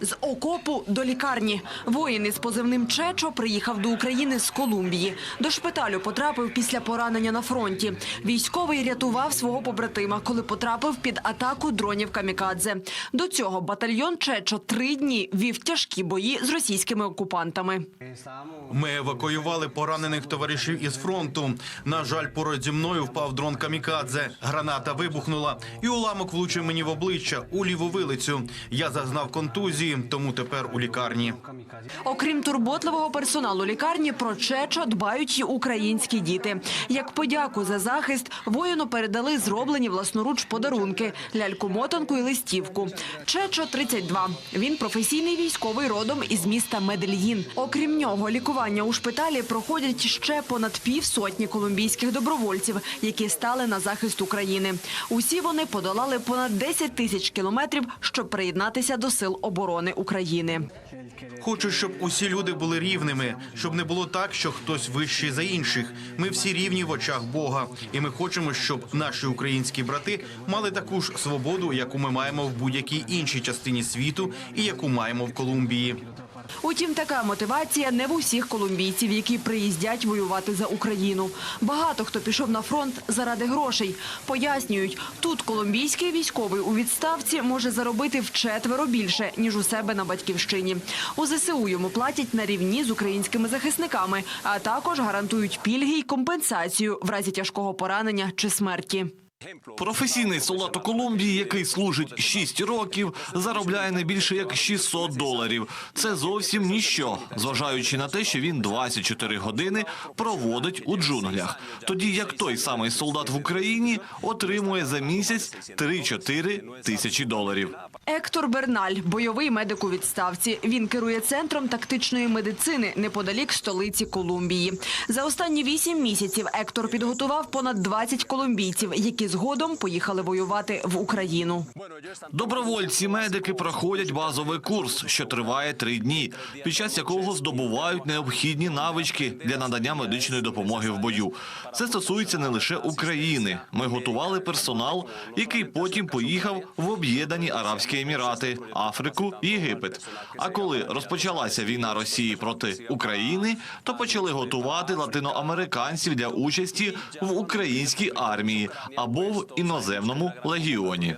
З окопу до лікарні. Воїн із позивним Чечо приїхав до України з Колумбії. До шпиталю потрапив після поранення на фронті. Військовий рятував свого побратима, коли потрапив під атаку дронів камікадзе. До цього батальйон Чечо три дні вів тяжкі бої з російськими окупантами. Ми евакуювали поранених товаришів із фронту. На жаль, поруч зі мною впав дрон камікадзе. Граната вибухнула, і уламок влучив мені в обличчя у ліву вилицю. Я зазнав контузії, тому тепер у лікарні. Окрім турботливого персоналу лікарні, про Чечо дбають й українські діти. Як подяку за захист, воїну передали зроблені власноруч подарунки – ляльку-мотанку і листівку. Чечо – 32. Він професійний військовий родом із міста Медельїн. Окрім нього, лікування у шпиталі проходять ще понад півсотні колумбійських добровольців, які стали на захист України. Усі вони подолали понад 10 тисяч кілометрів, щоб приєднатися до сил оборони України. Хочу, щоб усі люди були рівними, щоб не було так, що хтось вищий за інших. Ми всі рівні в очах Бога, і ми хочемо, щоб наші українські брати мали таку ж свободу, яку ми маємо в будь-якій іншій частині світу, і яку маємо в Колумбії. Утім, така мотивація не в усіх колумбійців, які приїздять воювати за Україну. Багато хто пішов на фронт заради грошей. Пояснюють, тут колумбійський військовий у відставці може заробити вчетверо більше ніж у себе на батьківщині. У ЗСУ йому платять на рівні з українськими захисниками, а також гарантують пільги й компенсацію в разі тяжкого поранення чи смерті. Професійний солдат у Колумбії, який служить 6 років, заробляє не більше як 600 доларів. Це зовсім ніщо, зважаючи на те, що він 24 години проводить у джунглях. Тоді як той самий солдат в Україні отримує за місяць 3-4 тисячі доларів. Ектор Берналь, бойовий медик у відставці. Він керує центром тактичної медицини неподалік столиці Колумбії. За останні вісім місяців Ектор підготував понад 20 колумбійців, які згодом поїхали воювати в Україну. Добровольці медики проходять базовий курс, що триває три дні, під час якого здобувають необхідні навички для надання медичної допомоги в бою. Це стосується не лише України. Ми готували персонал, який потім поїхав в Об'єднані Арабські Емірати, Африку, Єгипет. А коли розпочалася війна Росії проти України, то почали готувати латиноамериканців для участі в українській армії або в іноземному легіоні.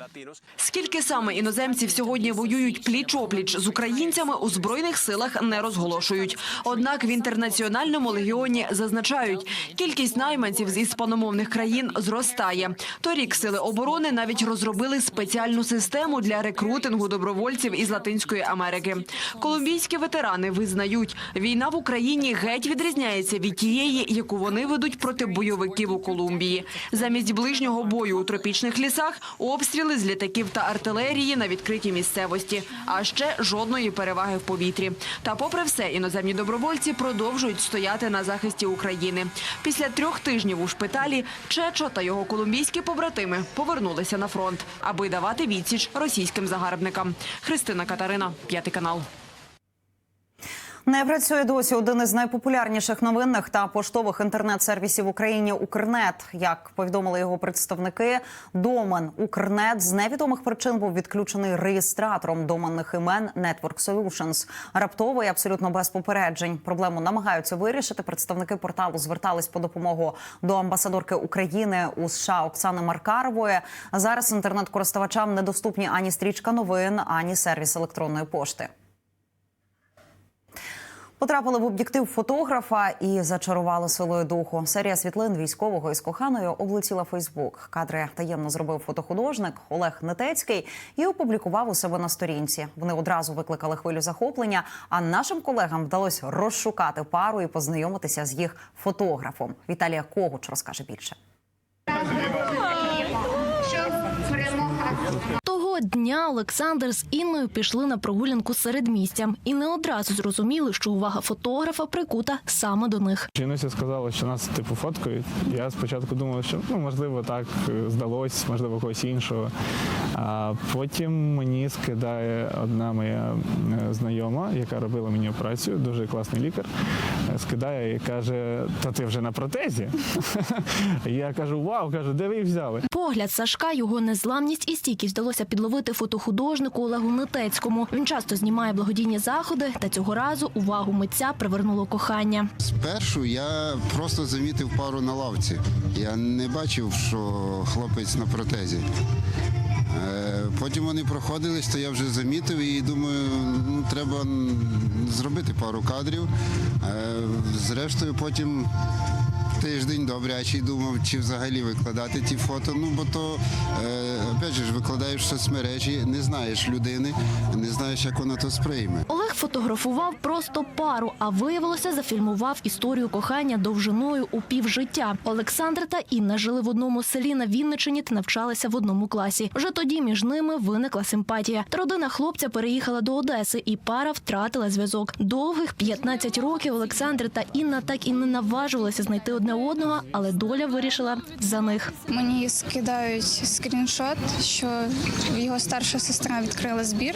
Скільки саме іноземців сьогодні воюють пліч-опліч з українцями у збройних силах не розголошують. Однак в інтернаціональному легіоні зазначають, кількість найманців з іспаномовних країн зростає. Торік сили оборони навіть розробили спеціальну систему для рекрутингу добровольців із Латинської Америки. Колумбійські ветерани визнають, війна в Україні геть відрізняється від тієї, яку вони ведуть проти бойовиків у Колумбії. Замість ближнього бою у тропічних лісах обстріли з літаків та артилерії на відкритій місцевості, а ще жодної переваги в повітрі. Та, попри все, іноземні добровольці продовжують стояти на захисті України. Після трьох тижнів у шпиталі Чечо та його колумбійські побратими повернулися на фронт, аби давати відсіч російським загарбникам. Христина Катарина, п'ятий канал. Не працює досі один із найпопулярніших новинних та поштових інтернет-сервісів в Україні Укрнет. Як повідомили його представники, домен Укрнет з невідомих причин був відключений реєстратором доменних імен Network Solutions. Раптово і абсолютно без попереджень. Проблему намагаються вирішити. Представники порталу звертались по допомогу до амбасадорки України у США Оксани Маркарової. Зараз інтернет-користувачам недоступні ані стрічка новин, ані сервіс електронної пошти. Потрапили в об'єктив фотографа і зачарували силою духу. Серія світлин військового із коханою облетіла Фейсбук. Кадри таємно зробив фотохудожник Олег Нетецький і опублікував у себе на сторінці. Вони одразу викликали хвилю захоплення. А нашим колегам вдалося розшукати пару і познайомитися з їх фотографом. Віталія Когуч розкаже більше. Щоб перемога Того дня Олександр з Інною пішли на прогулянку серед містя і не одразу зрозуміли, що увага фотографа прикута саме до них. Жінуся сказала, що нас типу фоткають. Я спочатку думав, що ну можливо так е, здалось, можливо, когось іншого. А потім мені скидає одна моя е, знайома, яка робила мені операцію, дуже класний лікар. е, Скидає і каже: Та ти вже на протезі? Я кажу, вау, кажу, де ви їх взяли? Погляд Сашка, його незламність і стійкість вдалося підловити підловити фотохудожнику Олегу Нетецькому. Він часто знімає благодійні заходи, та цього разу увагу митця привернуло кохання. Спершу я просто замітив пару на лавці. Я не бачив, що хлопець на протезі. Е, Потім вони проходились, то я вже замітив і думаю, ну треба зробити пару кадрів. Е, Зрештою, потім тиждень добрячий думав, чи взагалі викладати ті фото. Ну бо то е, опять же викладаєш соцмережі, не знаєш людини, не знаєш, як вона то сприйме. Олег фотографував просто пару, а виявилося, зафільмував історію кохання довжиною у півжиття. Олександр та Інна жили в одному селі на Вінничині та навчалися в одному класі. Вже тоді між ними виникла симпатія. Та родина хлопця переїхала до Одеси, і пара втратила зв'язок. Довгих 15 років Олександр та Інна так і не наважувалися знайти одне одного, але доля вирішила за них. Мені скидають скріншот, що його старша сестра відкрила збір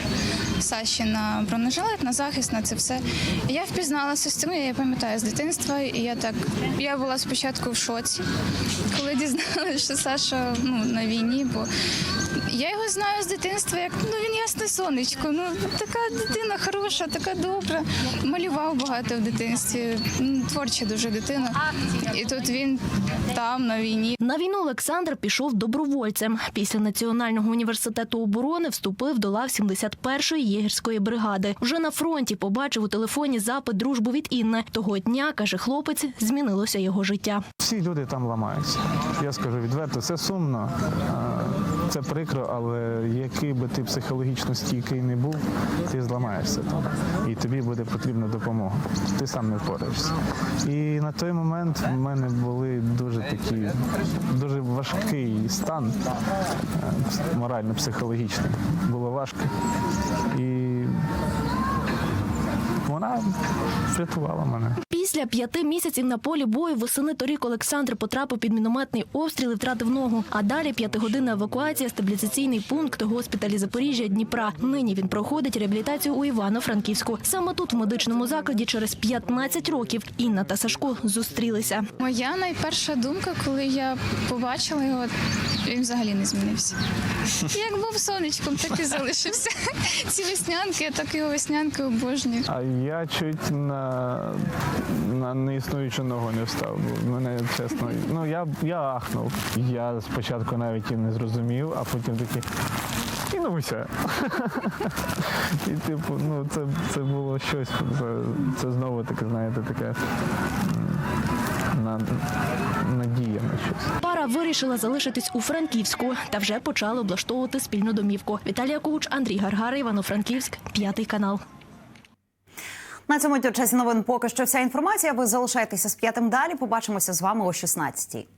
Саші на бронежилет, на захист, на це все. Я впізнала сестру, я її пам'ятаю з дитинства, і я так я була спочатку в шоці, коли дізналася, що Саша ну, на війні, бо я його знаю з дитинства, як ну він ясне сонечко. Ну така дитина хороша, така добра. Малював багато в дитинстві, м, творча дуже дитина. І тут він там на війні. На війну Олександр пішов добровольцем. Після Національного університету оборони вступив до лав 71-ї єгерської бригади. Вже на фронті побачив у телефоні запит дружбу від Інни. Того дня, каже хлопець, змінилося його життя. Всі люди там ламаються. Я скажу відверто, це сумно, це прикро, але який би ти психологічно стійкий не був, ти зламаєшся там. І тобі буде потрібна допомога. Ти сам не впораєшся. І на той момент в мене були дуже такі, дуже важкий стан е, морально-психологічний. Було важко. І вона врятувала мене. Після п'яти місяців на полі бою восени торік Олександр потрапив під мінометний обстріл і втратив ногу. А далі п'ятигодинна евакуація, стабілізаційний пункт госпіталі Запоріжжя Дніпра. Нині він проходить реабілітацію у Івано-Франківську. Саме тут, в медичному закладі, через 15 років Інна та Сашко зустрілися. Моя найперша думка, коли я побачила його, він взагалі не змінився. Як був сонечком, так і залишився. Ці веснянки, я так його веснянки обожнюю. А я чуть на, на неіснуючу ногу не встав. Бо мене чесно. Ну я, я ахнув. Я спочатку навіть і не зрозумів, а потім такий. Інуся. І типу, ну це, це було щось. Це, це знову таке, знаєте, таке на, надія на щось. Пара вирішила залишитись у Франківську та вже почали облаштовувати спільну домівку. Віталія Куч, Андрій Гаргар, Івано-Франківськ, п'ятий канал. На цьому часі новин поки що вся інформація. Ви залишайтеся з п'ятим далі. Побачимося з вами о 16-й.